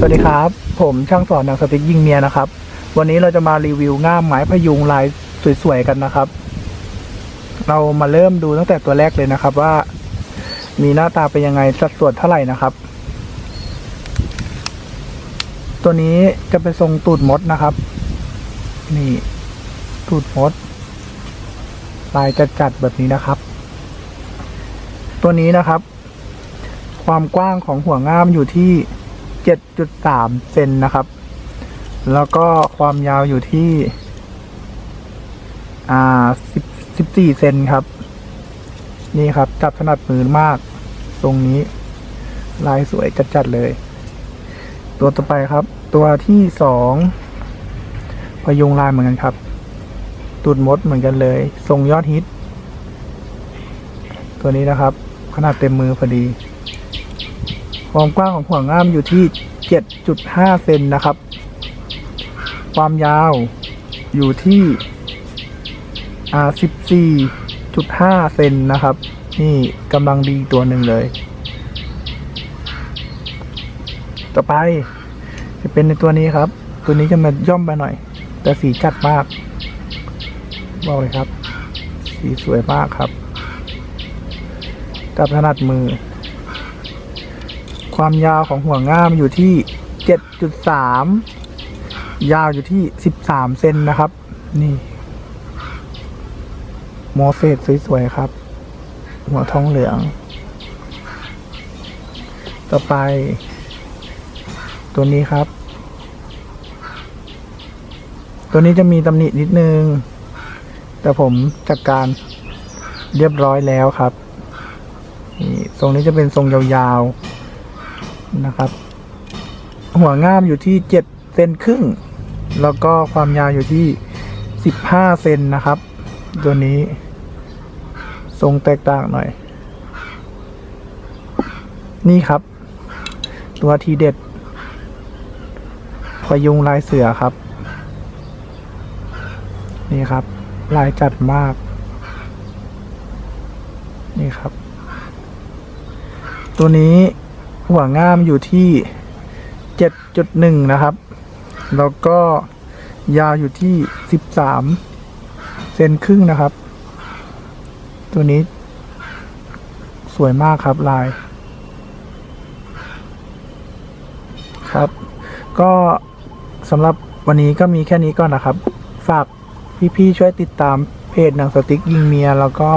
สวัสดีครับ ผมช่างสอนหนังสติ๊กยิงเมียนะครับ วันนี้เราจะมารีวิวง่ามไม้พยุงลายสวยๆกันนะครับ เรามาเริ่มดูตั้งแต่ตัวแรกเลยนะครับว่า มีหน้าตาเป็นยังไงสัดส่วนเท่าไหร่นะครับ ตัวนี้จะเป็นทรงตูดมดนะครับ นี่ตูดมด ลายจะจัดแบบนี้นะครับ ตัวนี้นะครับ ความกว้างของหัวง่ามอยู่ที่ 7.3 เซนนะครับ แล้วก็ความยาวอยู่ที่ อ่า10 14 เซนครับ นี่ครับจับถนัดมือมาก ตรงนี้ ลายสวยจัดๆเลย ตัวต่อไปครับ ตัวที่สองพยุงลายเหมือนกันครับตูดมดเหมือนกันเลย ทรงยอดฮิต ตัวนี้นะครับ ขนาดเต็มมือพอดี ความกว้างของหัวง่ามอยู่ที่ 7.5 เซนนะครับ ความยาวอยู่ที่อ่า14.5 เซนนะครับ นี่กำลังดีตัวหนึ่งเลย ต่อไปจะเป็นในตัวนี้ครับ ตัวนี้จะมาย่อมไปหน่อย แต่สีจัดมาก บอกเลยครับ สีสวยมากครับ กับถนัดมือ ความยาวของหัวง่ามอยู่ที่ 7.3 ยาวอยู่ที่ 13 เซนนะครับ นี่ โมเสสสวย ๆ ครับ หัวทองเหลือง ต่อไป ตัวนี้ครับ ตัวนี้จะมีตำหนินิดนึง แต่ผมจัดการเรียบร้อยแล้วครับ นี่ ทรงนี้จะเป็นทรงยาวๆ นะครับ หัวง่ามอยู่ที่เจ็ดเซนครึ่ง แล้วก็ความยาวอยู่ที่สิบห้าเซนนะครับ ตัวนี้ทรงแตกต่างหน่อย นี่ครับ ตัวทีเด็ดพยุงลายเสือครับ นี่ครับ ลายจัดมาก นี่ครับ ตัวนี้ หัวง่ามอยู่ที่ 7.1 นะครับ แล้วก็ยาวอยู่ที่ 13 เซนครึ่งนะครับ ตัวนี้สวยมากครับลาย ครับ ก็สำหรับวันนี้ก็มีแค่นี้ก่อนนะครับ ฝากพี่ๆช่วยติดตามเพจหนังสติ๊กยิงเมีย แล้วก็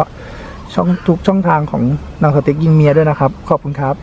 ช่องทุกช่องทางของหนังสติ๊กยิงเมียด้วยนะครับ ขอบคุณครับ